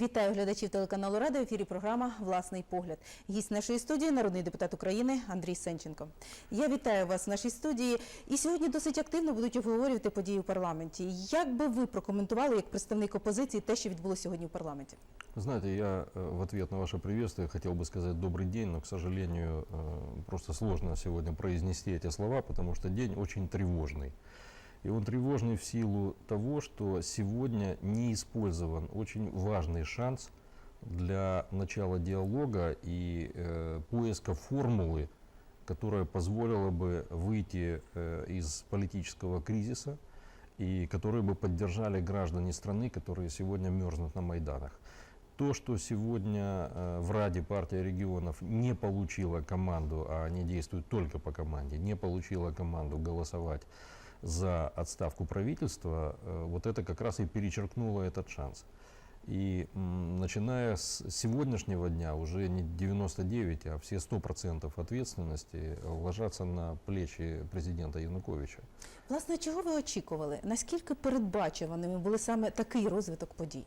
Вітаю глядачів телеканалу Рада. В ефірі програма Власний погляд. Гість нашої студії народний депутат України Андрій Сенченко. Я вітаю вас в нашій студії. І сьогодні досить активно будуть обговорювати події у парламенті. Як би ви прокоментували як представник опозиції те, що відбулося сьогодні у парламенті? Знаете, я э, в ответ на ваше приветствие хотел бы сказать добрый день, но, к сожалению, э, просто сложно сегодня произнести эти слова, потому что день очень тревожный. И он тревожный в силу того, что сегодня не использован очень важный шанс для начала диалога и э, поиска формулы, которая позволила бы выйти э, из политического кризиса и которые бы поддержали граждане страны, которые сегодня мерзнут на Майданах. То, что сегодня э, в Раде партия регионов не получила команду, а они действуют только по команде, не получила команду голосовать за отставку правительства, э, вот это как раз и перечеркнуло этот шанс. И м, начиная с сегодняшнего дня уже не 99, а все 100% ответственности ложатся на плечи президента Януковича. Власне, чого ви очікували? Наскільки передбачуваними були саме такий розвиток подій?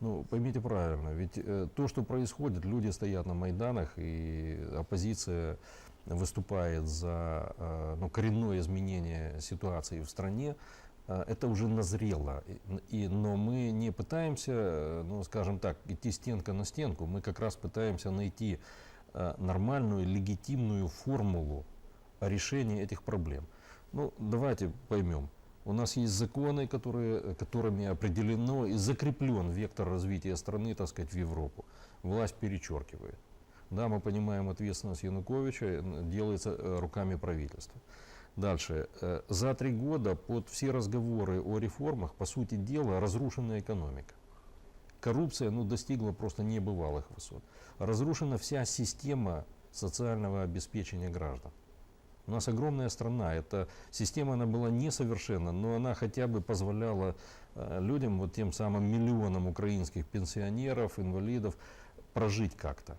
Ну, поймите правильно, ведь э, то, что происходит, люди стоят на Майданах, и оппозиция выступает за э, ну, коренное изменение ситуации в стране, э, это уже назрело. И, но мы не пытаемся, э, ну, скажем так, идти стенка на стенку, мы как раз пытаемся найти нормальную, легитимную формулу решения этих проблем. Ну, давайте поймем. У нас есть законы, которые, которыми определено и закреплен вектор развития страны, так сказать, в Европу. Власть перечеркивает. Да, мы понимаем ответственность Януковича, э, делается э, руками правительства. Дальше. Э, За три года под все разговоры о реформах, по сути дела, разрушена экономика. Коррупция ну, достигла просто небывалых высот. Разрушена вся система социального обеспечения граждан. У нас огромная страна, эта система она была несовершенна, но она хотя бы позволяла людям, вот тем самым миллионам украинских пенсионеров, инвалидов, прожить как-то.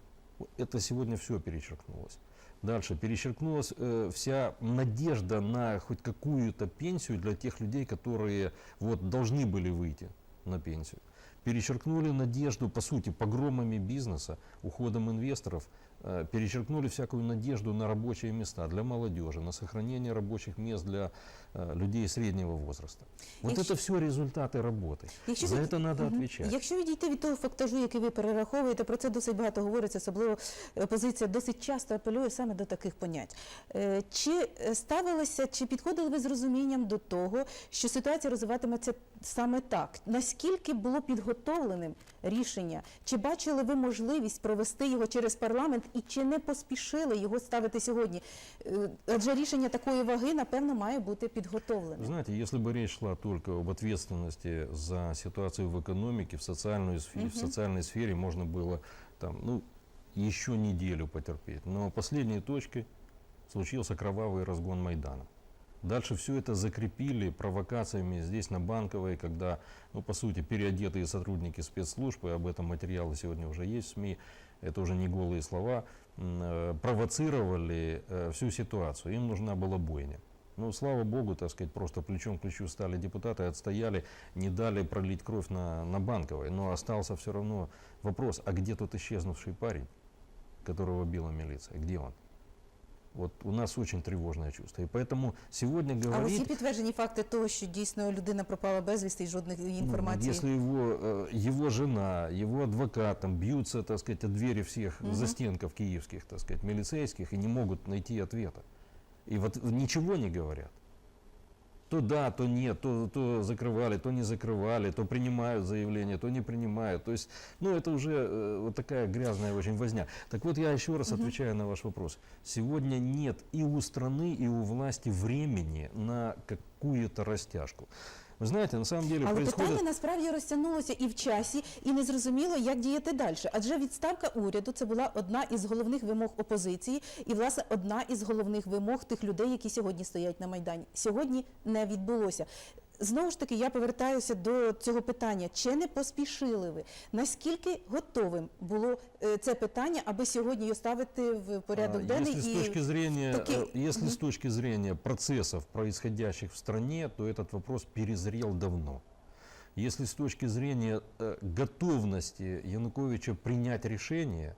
Это сегодня все перечеркнулось. Дальше перечеркнулась э, вся надежда на хоть какую-то пенсию для тех людей, которые вот должны были выйти на пенсию. Перечеркнули надежду, по сути, погромами бизнеса, уходом инвесторов, перечеркнули всякую надежду на рабочие места для молодежи, на сохранение рабочих мест для э, людей среднего возраста. Вот Якщо- это все результаты работы. Якщо За ви- это надо Мгм. отвечать. Якщо відійти від того фактажу, який ви перераховуєте, про це досить багато говориться, особливо опозиція досить часто апелює саме до таких понять. Е, Чи е, ставилися, чи підходили ви з розумінням до того, що ситуація розвиватиметься саме так? Наскільки було підготовленим рішення? Чи бачили ви можливість провести його через парламент і чи не поспішили його ставити сьогодні? Е, Адже рішення такої ваги, напевно, має бути підготовленим. Вы знаете, если бы речь шла только об ответственности за ситуацию в экономике, в, социальную, сфе- в социальной сфере, можно было там, ну, еще неделю потерпеть. Но последней точкой случился кровавый разгон Майдана. Дальше все это закрепили провокациями здесь на Банковой, когда, ну, по сути, переодетые сотрудники спецслужб, и об этом материалы сегодня уже есть в СМИ, это уже не голые слова, э, провоцировали э, всю ситуацию. Им нужна была бойня. Ну, слава богу, так сказать, просто плечом к плечу стали депутаты, отстояли, не дали пролить кровь на, на Банковой. Но остался все равно вопрос, а где тот исчезнувший парень, которого била милиция? Где он? Вот у нас очень тревожное чувство. И поэтому сегодня А ось є говорить... підтверджені факти того, що дійсно людина пропала безвісти і жодних Ну, інформації. Если его, э, его жена, его адвокат там бьются, так сказать, от двери всех застенков киевских, так сказать, милицейских и не могут найти ответа. И вот ничего не говорят. То да, то нет, то, то закрывали, то не закрывали, то принимают заявление, то не принимают. То есть, ну, это уже э, вот такая грязная очень возня. Так вот, я еще раз отвечаю на ваш вопрос. Сегодня нет и у страны, и у власти времени на какую-то растяжку. Вы знаєте, на самом деле Але происходит... питання насправді розтягнулося і в часі, і не зрозуміло, як діяти далі. Адже відставка уряду це була одна із головних вимог опозиції, і власне одна із головних вимог тих людей, які сьогодні стоять на майдані. Сьогодні не відбулося. Знову ж таки, я повертаюся до цього питання: чи не поспішили ви? Наскільки готовим було е, це питання, аби сьогодні його ставити в порядок А, денний Если с точки зрения, таки- э, если с точки зрения процессов, происходящих в стране, то этот вопрос перезрел давно. Если с точки зрения э, готовности Януковича принять решение,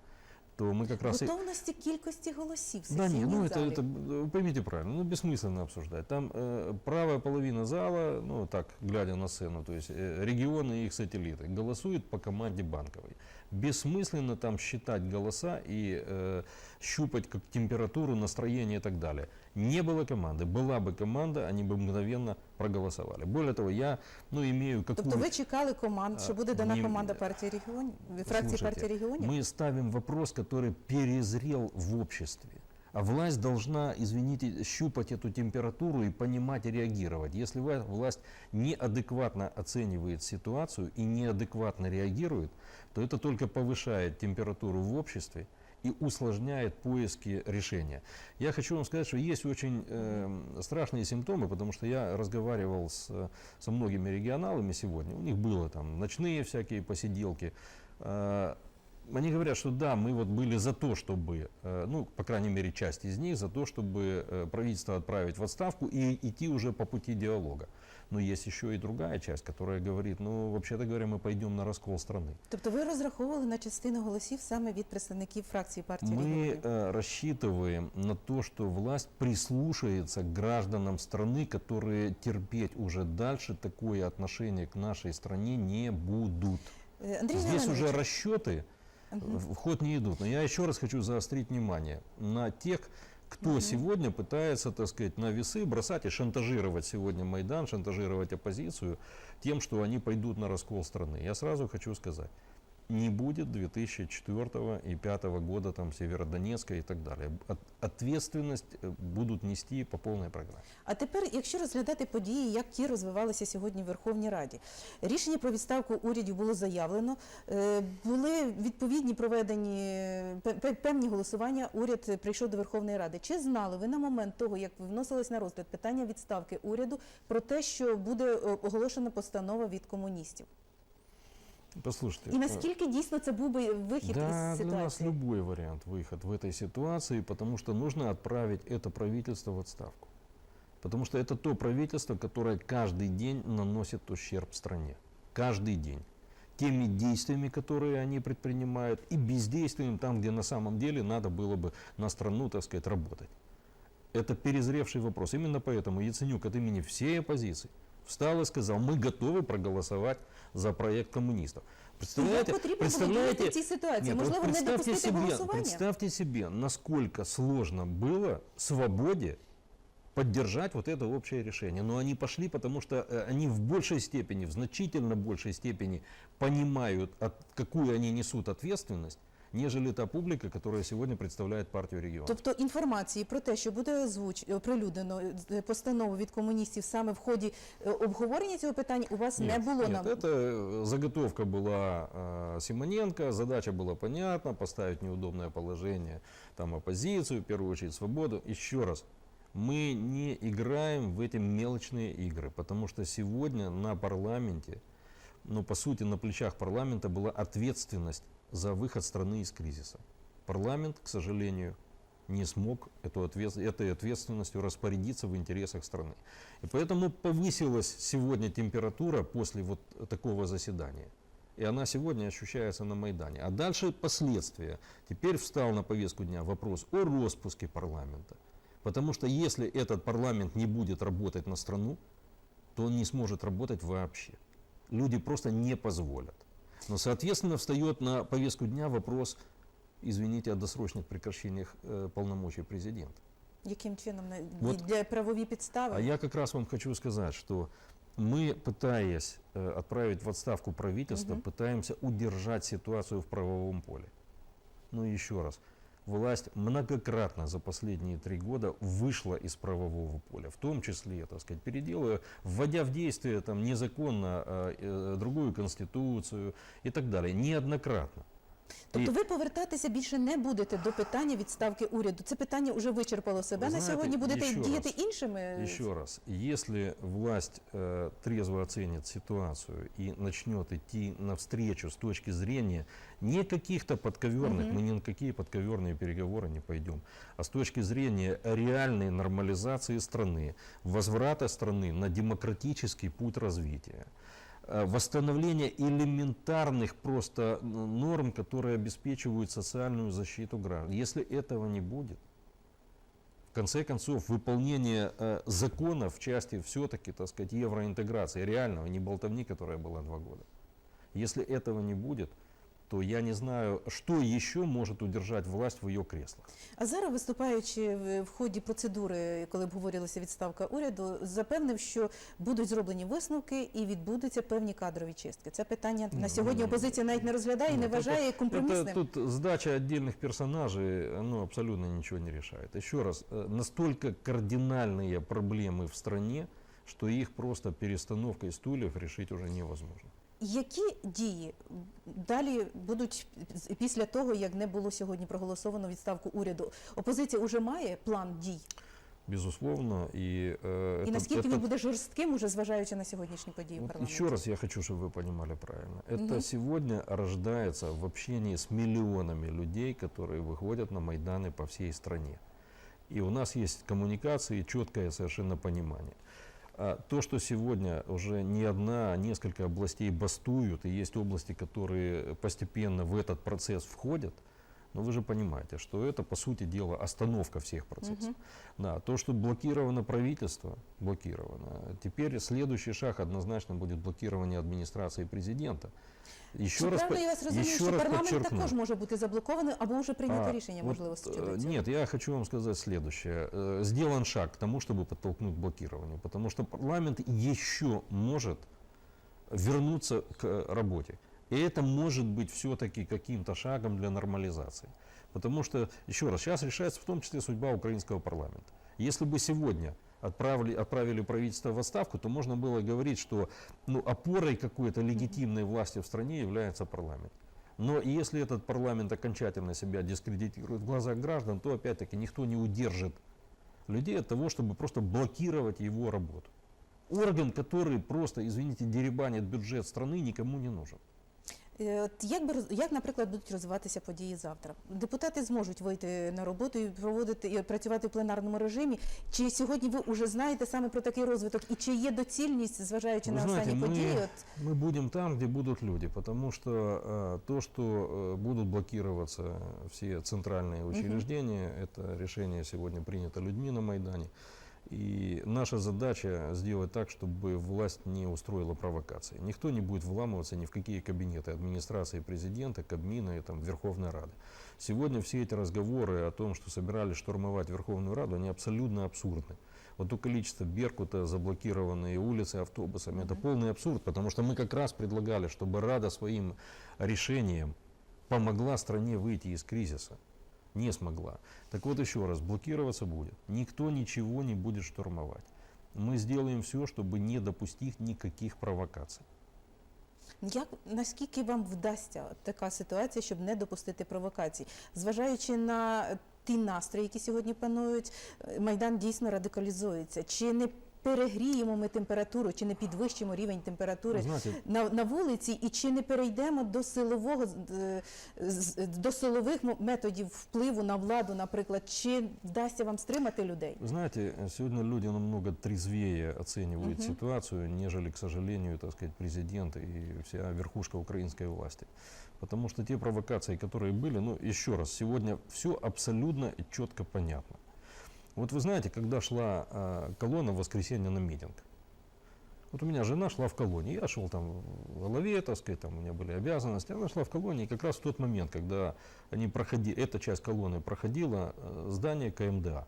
то мы как раз... и- Готовності кількості голосів в Да не, сесійній ну это, залі. это, э, поймите правильно, ну бессмысленно обсуждать. Там э, правая половина зала, ну так, глядя на сцену, то есть э, регионы и их сателлиты, голосуют по команде банковой. Бессмысленно там считать голоса и э, щупать как температуру, настроение и так далее. Не было команды. Была бы команда, они бы мгновенно проголосовали. Более того, я ну, имею какую Тобто ви чекали команд, що А, буде дана ні, команда партії регіонів, фракції Слушайте, партії регіонів? Мы ставим вопрос, который перезрел в обществе. А власть должна, извините, щупать эту температуру и понимать и реагировать. Если ва- власть неадекватно оценивает ситуацию и неадекватно реагирует, то это только повышает температуру в обществе и усложняет поиски решения. Я хочу вам сказать, что есть очень э, страшные симптомы, потому что я разговаривал с, со многими регионалами сегодня, у них было там ночные всякие посиделки, Э, они говорят, что да, мы вот были за то, чтобы, э, ну, по крайней мере, часть из них, за то, чтобы э, правительство отправить в отставку и идти уже по пути диалога. Но есть еще и другая часть, которая говорит, ну, вообще-то говоря, мы пойдем на раскол страны. Тобто ви розраховували на частину голосів саме від представників фракції партії Мы регіонів? э, рассчитываем на то, что власть прислушается к гражданам страны, которые терпеть уже дальше такое отношение к нашей стране не будут. Е, Андрій Здесь Леонідович, уже расчеты в в ход не идут. Но я еще раз хочу заострить внимание на тех, кто сегодня пытается, так сказать, на весы бросать и шантажировать сегодня Майдан, шантажировать оппозицию тем, что они пойдут на раскол страны. Я сразу хочу сказать, не будет 2004 и 2005 года там Северодонецка и так. От- ответственность э, будут нести по полной программе. А тепер, якщо розглядати події, як ті розвивалися сьогодні в Верховній Раді, рішення про відставку урядів було заявлено, е, були відповідні проведені пе- пе- певні голосування. Уряд прийшов до Верховної Ради. Чи знали ви на момент того, як вносилось на розгляд питання відставки уряду, про те, що буде е, оголошена постанова від комуністів? Послушайте. І э, наскільки дійсно це був би вихід Да, із для нас ситуації? любой вариант выход в этой ситуации, потому что нужно отправить это правительство в отставку. Потому что это то правительство, которое каждый день наносит ущерб стране. Каждый день. Теми действиями, которые они предпринимают, и бездействием там, где на самом деле надо было бы на страну, так сказать, работать. Это перезревший вопрос. Именно поэтому Яценюк от имени всей оппозиции встал и сказал, мы готовы проголосовать за проект коммунистов. Як Представляете, потрібно було представляете, діяти в цій ситуації? нет, вот Можливо, не представьте допустити себе, голосування? представьте себе, насколько сложно было свободе поддержать вот это общее решение. Но они пошли, потому что э, они в большей степени, в значительно большей степени понимают, от, какую они несут ответственность, нежели та публика, которая сегодня представляет партию региона. Тобто інформації про те, що буде озвуч оприлюднено е, постанову від комуністів саме в ході е, обговорення цього питання, у вас не Нет, було нет, нам. это э, заготовка была э, Симоненко, задача была понятна, поставить в неудобное положение там оппозицию, в первую очередь свободу. Еще раз, мы не играем в эти мелочные игры, потому что сегодня на парламенте, ну по сути на плечах парламента была ответственность за выход страны из кризиса. Парламент, к сожалению, не смог эту ответ- этой ответственностью распорядиться в интересах страны. И поэтому повысилась сегодня температура после вот такого заседания. И она сегодня ощущается на Майдане. А дальше последствия. Теперь встал на повестку дня вопрос о распуске парламента. Потому что если этот парламент не будет работать на страну, то он не сможет работать вообще. Люди просто не позволят. Но, соответственно, встает на повестку дня вопрос, извините, о досрочных прекращениях э, полномочий президента. Яким чином Вот. для правові підстави? А я как раз вам хочу сказать, что мы, пытаясь э, отправить в отставку правительство, Мгм. пытаемся удержать ситуацию в правовом поле. Ну еще раз, власть многократно за последние три года вышла из правового поля, в том числе, так сказать, переделывая, вводя в действие там незаконно э, э, другую конституцию и так далее, неоднократно. Тобто І- ви повертатися більше не будете до питання відставки уряду. Це питання вже вичерпало себе Ви на знаєте, сьогодні. Будете ще діяти раз, іншими. Еще раз, если власть э, трезво оценит ситуацию и начнет идти навстречу с точки зрения не каких-то подковерных, Мгм. мы ни на какие подковерные переговоры не пойдем, а с точки зрения реальной нормализации страны, возврата страны на демократический путь развития, э, Восстановление элементарных просто норм, которые обеспечивают социальную защиту граждан. Если этого не будет, в конце концов, выполнение э, закона в части все-таки, так сказать, евроинтеграции, реального, не болтовни, которая была два года. Если этого не будет, то я не знаю, что еще может удержать власть в ее креслах. А зараз, виступаючи в, в ході процедури, коли обговорювалася відставка уряду, запевнив, що будуть зроблені висновки і відбудуться певні кадрові чистки. Це питання на Ну, сьогодні ну, опозиція навіть не розглядає і ну, не это- вважає Это компромісним. тут сдача отдельных персонажей, ну, абсолютно ничего не решает. Еще раз, э, настолько кардинальные проблемы в стране, что их просто перестановкой стульев решить уже невозможно. Які дії далі будуть з- після того, як не було сьогодні проголосовано відставку уряду? Опозиція вже має план дій, Безусловно. И, э, і это- наскільки это- він буде жорстким, уже зважаючи на сьогоднішні події в Вот парламенті? еще раз я хочу, чтобы вы понимали правильно. Это Мгм. сегодня рождается в общении с миллионами людей, которые выходят на Майданы по всей стране. И у нас есть коммуникации, четкое совершенно понимание. А то, что сегодня уже не одна, а несколько областей бастуют, и есть области, которые постепенно в этот процесс входят, но вы же понимаете, что это, по сути дела, остановка всех процессов. Мгм. Да, то, что блокировано правительство, блокировано. Теперь следующий шаг однозначно будет блокирование администрации президента. Еще Чи раз, по- я вас розумію, еще що раз парламент подчеркну. також може бути заблокований або вже прийнято А, рішення, вот, можливо, э, щодо цього? Нет, я хочу вам сказать следующее. Э, Сделан шаг к тому, чтобы подтолкнуть блокирование, потому что парламент еще может вернуться к работе. И это может быть все-таки каким-то шагом для нормализации. Потому что, еще раз, сейчас решается в том числе судьба украинского парламента. Если бы сегодня отправили, отправили правительство в отставку, то можно было говорить, что ну, опорой какой-то легитимной власти в стране является парламент. Но если этот парламент окончательно себя дискредитирует в глазах граждан, то опять-таки никто не удержит людей от того, чтобы просто блокировать его работу. Орган, который просто, извините, деребанит бюджет страны, никому не нужен. Е, От як би роз- як, наприклад, будуть розвиватися події завтра? Депутати зможуть вийти на роботу і проводити і працювати в пленарному режимі. Чи сьогодні ви вже знаєте саме про такий розвиток? І чи є доцільність, зважаючи Вы на знаете, останні мы, події? От мы будем там, где будут люди, потому что э, то, что э, будут блокироваться все центральные учреждения, это решение сегодня принято людьми на Майдане. И наша задача сделать так, чтобы власть не устроила провокации. Никто не будет вламываться ни в какие кабинеты администрации президента, Кабмина и там, Верховной Рады. Сегодня все эти разговоры о том, что собирались штурмовать Верховную Раду, они абсолютно абсурдны. Вот то количество Беркута, заблокированные улицы автобусами, это полный абсурд, потому что мы как раз предлагали, чтобы Рада своим решением помогла стране выйти из кризиса. Не смогла. Так вот еще раз, блокироваться будет. Никто ничего не будет штурмовать. Мы сделаем все, чтобы не допустить никаких провокаций. як наскільки вам вдасться така ситуація, щоб не допустити провокацій, зважаючи на ті настрої, які сьогодні панують, е, майдан дійсно радикалізується. Чи не перегріємо ми температуру, чи не підвищимо рівень температури? Вы знаете, на, на вулиці, і чи не перейдемо до силового е, з- до силових мо- методів впливу на владу, наприклад, чи вдасться вам стримати людей? Вы знаете, э, сегодня люди намного трезвее оценивают Мгм. ситуацию, нежели, к сожалению, так сказать, президент и вся верхушка украинской власти. Потому что те провокации, которые были, ну, еще раз, сегодня все абсолютно и четко понятно. Вот вы знаете, когда шла а, колонна в воскресенье на митинг, вот у меня жена шла в колонне, я шел там в голове, так сказать, там у меня были обязанности, она шла в колонне, и как раз в тот момент, когда они проходили, эта часть колонны проходила э, здание КМДА,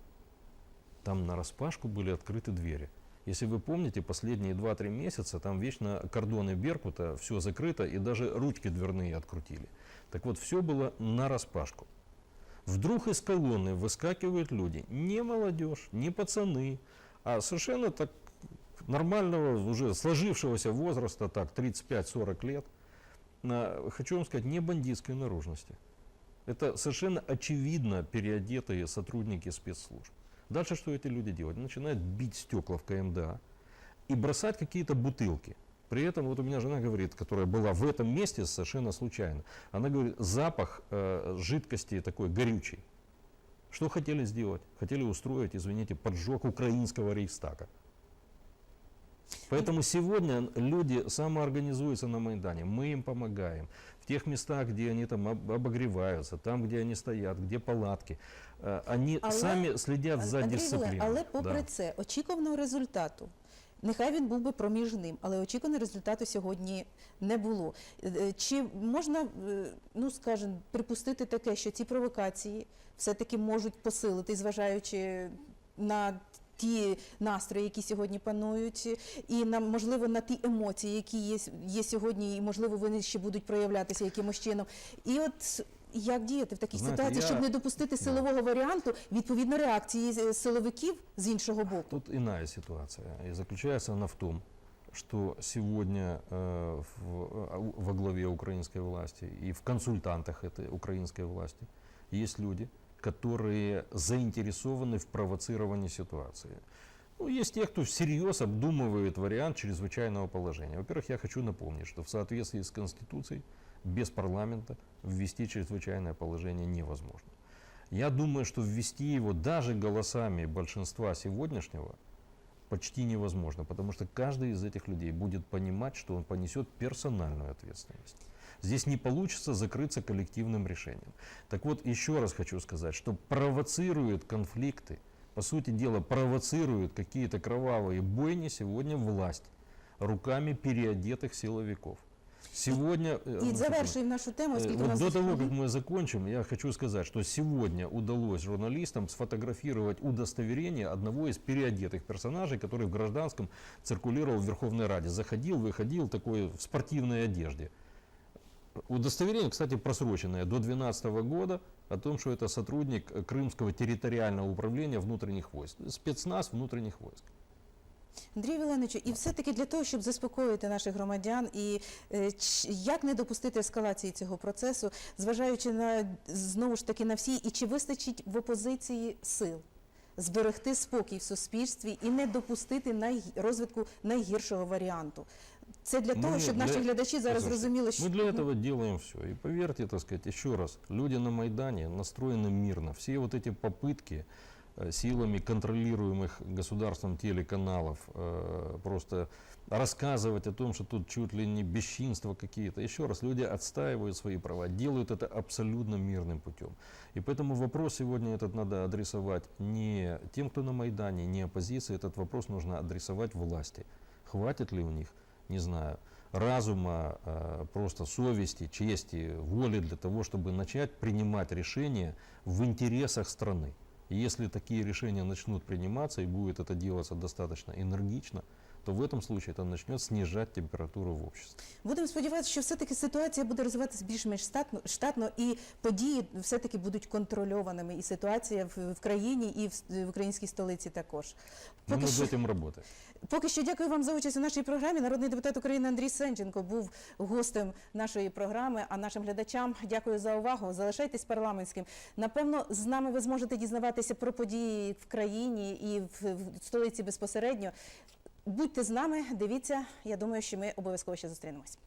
там на распашку были открыты двери. Если вы помните, последние 2-3 месяца там вечно кордоны Беркута, все закрыто, и даже ручки дверные открутили. Так вот, все было на распашку. Вдруг из колонны выскакивают люди, не молодежь, не пацаны, а совершенно так нормального, уже сложившегося возраста, так, 35-40 лет, на, хочу вам сказать, не бандитской наружности. Это совершенно очевидно переодетые сотрудники спецслужб. Дальше что эти люди делают? Начинают бить стекла в КМДА и бросать какие-то бутылки. При этом вот у меня жена говорит, которая была в этом месте совершенно случайно, она говорит, запах э, жидкости такой горючий. Что хотели сделать? Хотели устроить, извините, поджог украинского рейхстага. Поэтому сегодня люди самоорганизуются на Майдане, мы им помогаем. В тех местах, где они там об- обогреваются, там, где они стоят, где палатки, э, они Але- сами следят за. Володимирович, але попри Да. це, очікуваного результату. Нехай він був би проміжним, але очікуваного результату сьогодні не було. Е, Чи можна, е, ну скажімо, припустити таке, що ці провокації все-таки можуть посилити, зважаючи на ті настрої, які сьогодні панують, і на можливо на ті емоції, які є, є сьогодні, і можливо вони ще будуть проявлятися якимось чином. І от як діяти в такій Знаєте, ситуації, я- щоб не допустити силового варіанту, відповідно реакції е, силовиків з іншого боку? Тут иная ситуация. И заключается она в том, что сегодня э, в, э, во главе украинской власти и в консультантах этой украинской власти есть люди, которые заинтересованы в провоцировании ситуации. Ну, есть те, кто всерьез обдумывает вариант чрезвычайного положения. Во-первых, я хочу напомнить, что в соответствии с Конституцией без парламента ввести чрезвычайное положение невозможно. Я думаю, что ввести его даже голосами большинства сегодняшнего почти невозможно, потому что каждый из этих людей будет понимать, что он понесет персональную ответственность. Здесь не получится закрыться коллективным решением. Так вот, еще раз хочу сказать, что провоцирует конфликты, по сути дела, провоцирует какие-то кровавые бойни сегодня власть руками переодетых силовиков. Сегодня... э, І Анна завершуємо нашу тему, Э, оскільки у Вот нас до того, Мгм. как мы закончим, я хочу сказать, что сегодня удалось журналистам сфотографировать удостоверение одного из переодетых персонажей, который в гражданском циркулировал в Верховной Раде. Заходил, выходил такой в спортивной одежде. Удостоверение, кстати, просроченное до 2012 года о том, что это сотрудник э, Крымского территориального управления внутренних войск, спецназ внутренних войск. Андрій Віленовичу, і все-таки для того, щоб заспокоїти наших громадян, і е, ч- як не допустити ескалації цього процесу, зважаючи на знову ж таки на всі, і чи вистачить в опозиції сил зберегти спокій в суспільстві і не допустити най... розвитку найгіршого варіанту. Це для того, Ми щоб для- наші глядачі зараз Послушайте, зрозуміли, що Мы для этого делаем все. И поверьте, так сказать, еще раз, люди на Майдане настроены мирно. Все вот эти попытки э, Силами контролируемых государством телеканалов э, просто рассказывать о том, что тут чуть ли не бесчинства какие-то. Еще раз, люди отстаивают свои права, делают это абсолютно мирным путем. И поэтому вопрос сегодня этот надо адресовать не тем, кто на Майдане, не оппозиции, этот вопрос нужно адресовать власти. Хватит ли у них, не знаю, разума, э, просто совести, чести, воли для того, чтобы начать принимать решения в интересах страны. Если такие решения начнут приниматься и будет это делаться достаточно энергично, то в этом случае это начнет снижать температуру в обществе. Будемо сподіватися, що все-таки ситуація буде розвиватися більш-менш штатно, штатно і події все-таки будуть контрольованими. І ситуація в, в країні, і в, с- в українській столиці також. Мы Поки над що, этим работаем. поки що дякую вам за участь у нашій програмі. Народний депутат України Андрій Сенченко був гостем нашої програми. А нашим глядачам дякую за увагу. Залишайтесь парламентським. Напевно, з нами ви зможете дізнаватися про події в країні і в, в столиці безпосередньо. Будьте з нами, дивіться. Я думаю, що ми обов'язково ще зустрінемось.